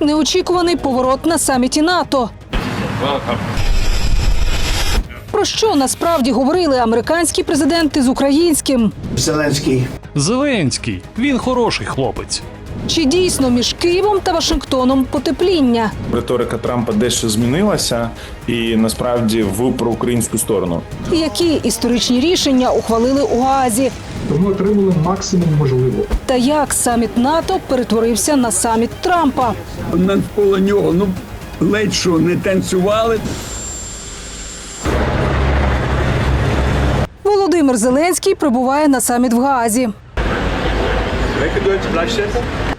Неочікуваний поворот на саміті НАТО. Про що насправді говорили американські президенти з українським? Зеленський. Зеленський, він хороший хлопець. Чи дійсно між Києвом та Вашингтоном потепління? Риторика Трампа дещо змінилася, і насправді в проукраїнську сторону. Які історичні рішення ухвалили у Гаазі? Ми отримали максимум можливого. Та як саміт НАТО перетворився на саміт Трампа? навколо нього. Ну ледь що не танцювали. Володимир Зеленський прибуває на саміт в Гаазі.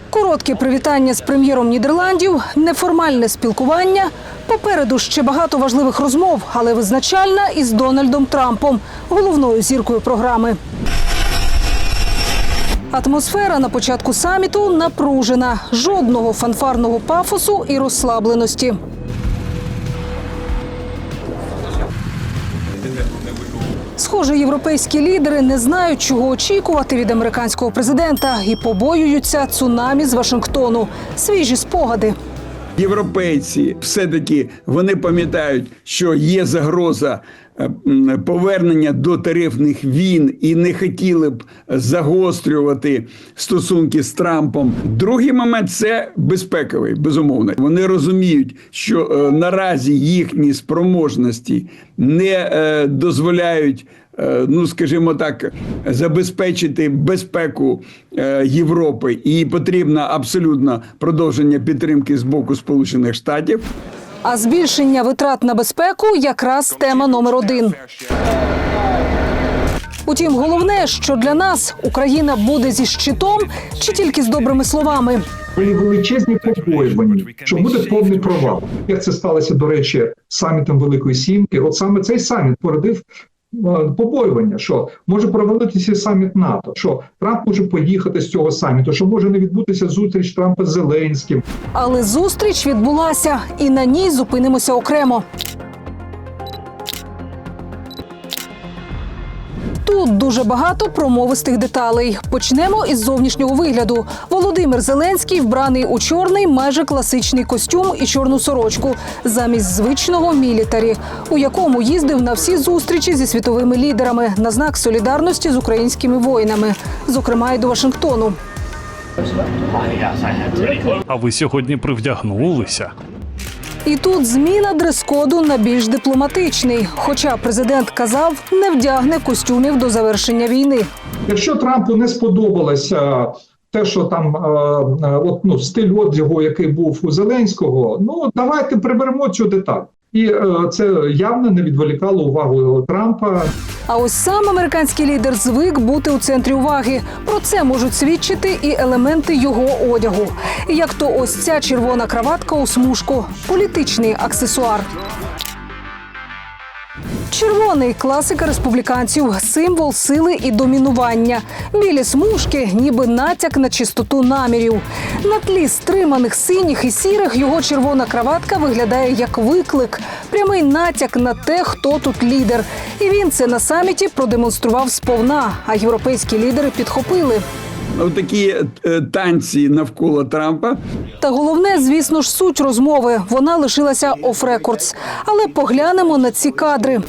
Коротке привітання з прем'єром Нідерландів, неформальне спілкування. Попереду ще багато важливих розмов, але визначальна із Дональдом Трампом, головною зіркою програми. Атмосфера на початку саміту напружена. Жодного фанфарного пафосу і розслабленості. Схоже, європейські лідери не знають, чого очікувати від американського президента і побоюються цунамі з Вашингтону. Свіжі спогади. Європейці все-таки вони пам'ятають, що є загроза повернення до тарифних війн і не хотіли б загострювати стосунки з Трампом. Другий момент це безпековий, безумовно. Вони розуміють, що е, наразі їхні спроможності не е, дозволяють. е, Ну, скажімо так, забезпечити безпеку е, Європи, і потрібно абсолютно продовження підтримки з боку Сполучених Штатів. А збільшення витрат на безпеку якраз тема номер один. Утім, головне, що для нас Україна буде зі щитом чи тільки з добрими словами. Були величезні побоювання, що буде повний провал. Як це сталося, до речі, самітом Великої Сімки? От саме цей саміт породив побоювання, що може провалитися саміт НАТО, що Трамп може поїхати з цього саміту, що може не відбутися зустріч Трампа з Зеленським. Але зустріч відбулася, і на ній зупинимося окремо. Дуже багато промовистих деталей. Почнемо із зовнішнього вигляду. Володимир Зеленський вбраний у чорний, майже класичний костюм і чорну сорочку замість звичного мілітарі, у якому їздив на всі зустрічі зі світовими лідерами на знак солідарності з українськими воїнами, зокрема й до Вашингтону. А ви сьогодні привдягнулися. І тут зміна дрес-коду на більш дипломатичний. Хоча президент казав, не вдягне костюмів до завершення війни. Якщо Трампу не сподобалося те, що там е, е, от, ну, стиль одягу, який був у Зеленського, ну давайте приберемо цю деталь. І е, це явно не відволікало увагу Трампа. А ось сам американський лідер звик бути у центрі уваги. Про це можуть свідчити і елементи його одягу. Як то ось ця червона краватка у смужку, політичний аксесуар. Червоний класика республіканців, символ сили і домінування. Білі смужки, ніби натяк на чистоту намірів. На тлі стриманих синіх і сірих його червона краватка виглядає як виклик, прямий натяк на те, хто тут лідер. І він це на саміті продемонстрував сповна. А європейські лідери підхопили. Такі е, танці навколо Трампа. Та головне, звісно ж, суть розмови. Вона лишилася оф-рекордс. Але поглянемо на ці кадри.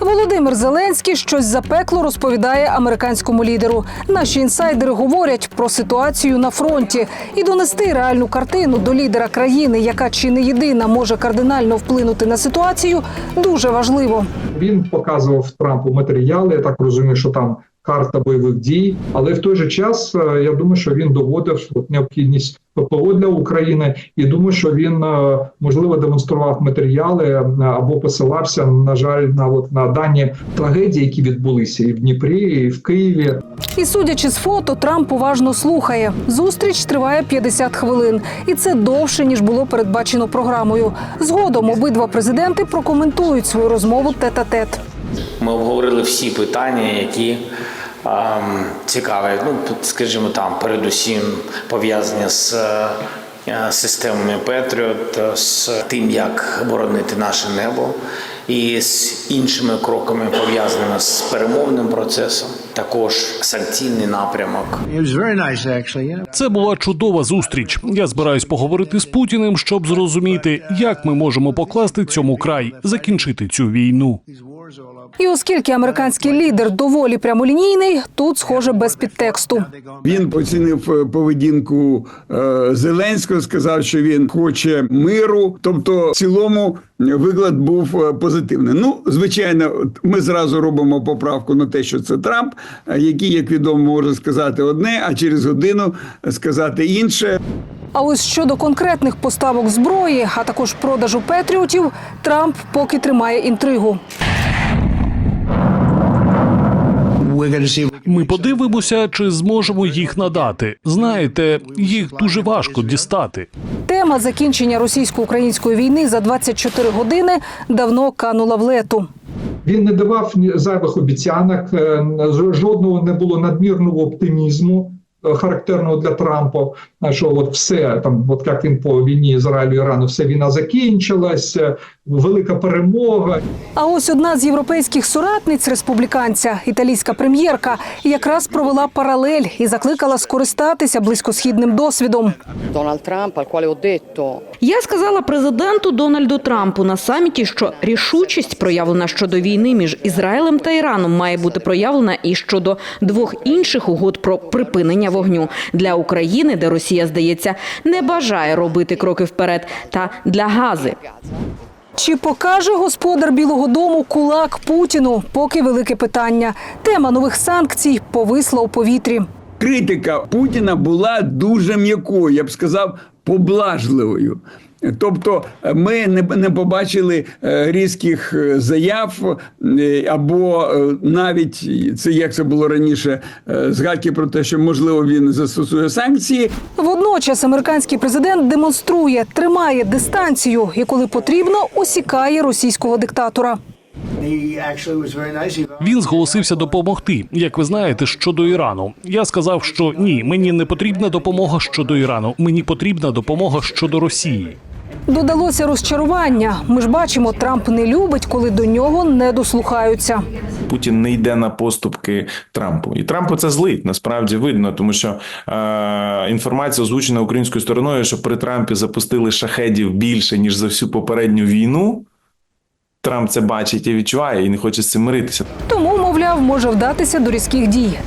Володимир Зеленський щось запекло розповідає американському лідеру. Наші інсайдери говорять про ситуацію на фронті і донести реальну картину до лідера країни, яка чи не єдина може кардинально вплинути на ситуацію, дуже важливо. Він показував Трампу матеріали. Я так розумію, що там карта бойових дій. Але в той же час е, я думаю, що він доводив от, необхідність ППО для України, і думаю, що він е, можливо демонстрував матеріали е, або посилався на жаль на от на дані трагедії, які відбулися і в Дніпрі, і в Києві. І судячи з фото, Трамп уважно слухає. Зустріч триває 50 хвилин, і це довше ніж було передбачено програмою. Згодом обидва президенти прокоментують свою розмову тет-а-тет. Ми обговорили всі питання, які цікаві. Ну, скажімо, там передусім пов'язані з е, системами Петріот, з тим, як боронити наше небо. і з іншими кроками, пов'язаними з перемовним процесом, також санкційний напрямок. Це була чудова зустріч. Я збираюсь поговорити з Путіним, щоб зрозуміти, як ми можемо покласти цьому край, закінчити цю війну. І оскільки американський лідер доволі прямолінійний, тут схоже без підтексту. Він оцінив е, поведінку е, Зеленського, сказав, що він хоче миру. Тобто, в цілому виклад був е, позитивний. Ну, звичайно, ми зразу робимо поправку на те, що це Трамп, який, як відомо, може сказати одне, а через годину сказати інше. А ось щодо конкретних поставок зброї, а також продажу петріотів, Трамп поки тримає інтригу. Ми подивимося, чи зможемо їх надати. Знаєте, їх дуже важко дістати. Тема закінчення російсько-української війни за 24 години давно канула в лету. Він не давав ні зайвих обіцянок, е, жодного не було надмірного оптимізму. е, Характерного для Трампа, е, що от все там, от як він по війні Ізраїлю Ірану, все війна закінчилась, е, велика перемога. А ось одна з європейських соратниць республіканця, італійська прем'єрка, якраз провела паралель і закликала скористатися близькосхідним досвідом. Al quale detto Я сказала президенту Дональду Трампу на саміті, що рішучість, проявлена щодо війни між Ізраїлем та Іраном, має бути проявлена і щодо двох інших угод про припинення вогню для України, де Росія здається не бажає робити кроки вперед, та для Гази. Чи покаже господар Білого Дому кулак Путіну? Поки велике питання. Тема нових санкцій повисла у повітрі. критика Путіна була дуже м'якою, я б сказав, поблажливою. Тобто ми не, побачили е, різких е, заяв е, або е, навіть це як це було раніше, е, згадки про те, що можливо він застосує санкції. Водночас американський президент демонструє, тримає дистанцію і, коли потрібно, осікає російського диктатора. Він зголосився допомогти, як ви знаєте, щодо Ірану. Я сказав, що ні, мені не потрібна допомога щодо Ірану. Мені потрібна допомога щодо Росії. Додалося розчарування. Ми ж бачимо, Трамп не любить, коли до нього не дослухаються. Путін не йде на поступки Трампу, і Трампу це злить. Насправді видно, тому що е, інформація озвучена українською стороною, що при Трампі запустили шахедів більше ніж за всю попередню війну. Трамп це бачить і відчуває, і не хоче з цим миритися. Тому, мовляв, може вдатися до різких дій.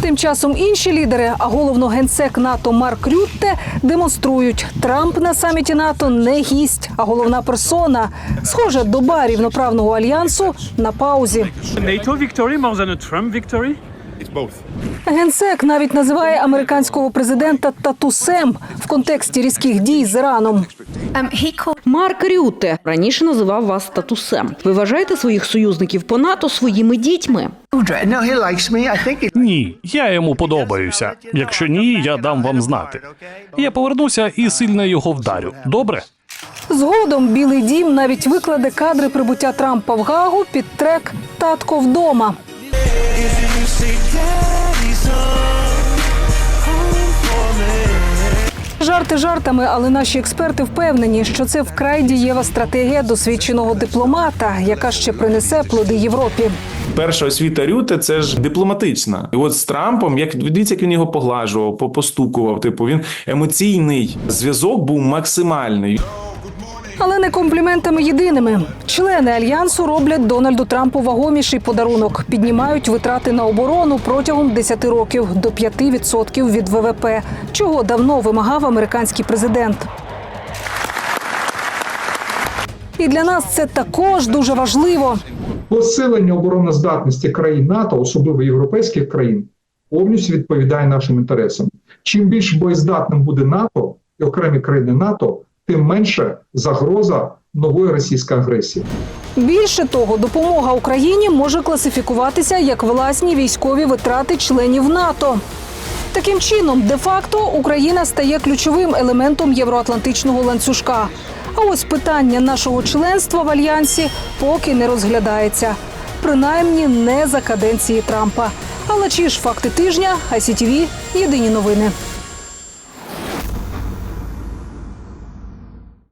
Тим часом інші лідери, а головно генсек НАТО Марк Рютте, демонструють, Трамп на саміті НАТО не гість, а головна персона. Схоже, доба рівноправного альянсу на паузі. NATO victory more than a Trump victory? Генсек навіть називає американського президента татусем в контексті різких дій з Іраном. Марк Рюте раніше називав вас статусем. Ви вважаєте своїх союзників по НАТО своїми дітьми? He. Ні, я йому подобаюся. Якщо ні, я дам вам знати. Я повернуся і сильно його вдарю. Добре? Згодом Білий Дім навіть викладе кадри прибуття Трампа в Гагу під трек Татко вдома. Жарти жартами, але наші експерти впевнені, що це вкрай дієва стратегія досвідченого дипломата, яка ще принесе плоди Європі. Перша освіта Рюте це ж дипломатична. І от з Трампом, як дивіться, як він його поглажував, попостукував. Типу, він емоційний зв'язок був максимальний. Але не компліментами єдиними. Члени альянсу роблять Дональду Трампу вагоміший подарунок. Піднімають витрати на оборону протягом 10 років до 5% від ВВП, чого давно вимагав американський президент. І для нас це також дуже важливо. Посилення обороноздатності країн НАТО, особливо європейських країн, повністю відповідає нашим інтересам. Чим більш боєздатним буде НАТО і окремі країни НАТО, тим менше загроза нової російської агресії. Більше того, допомога Україні може класифікуватися як власні військові витрати членів НАТО. Таким чином, де-факто Україна стає ключовим елементом євроатлантичного ланцюжка. А ось питання нашого членства в альянсі поки не розглядається, принаймні не за каденції Трампа. Але чи ж факти тижня, ICTV – єдині новини.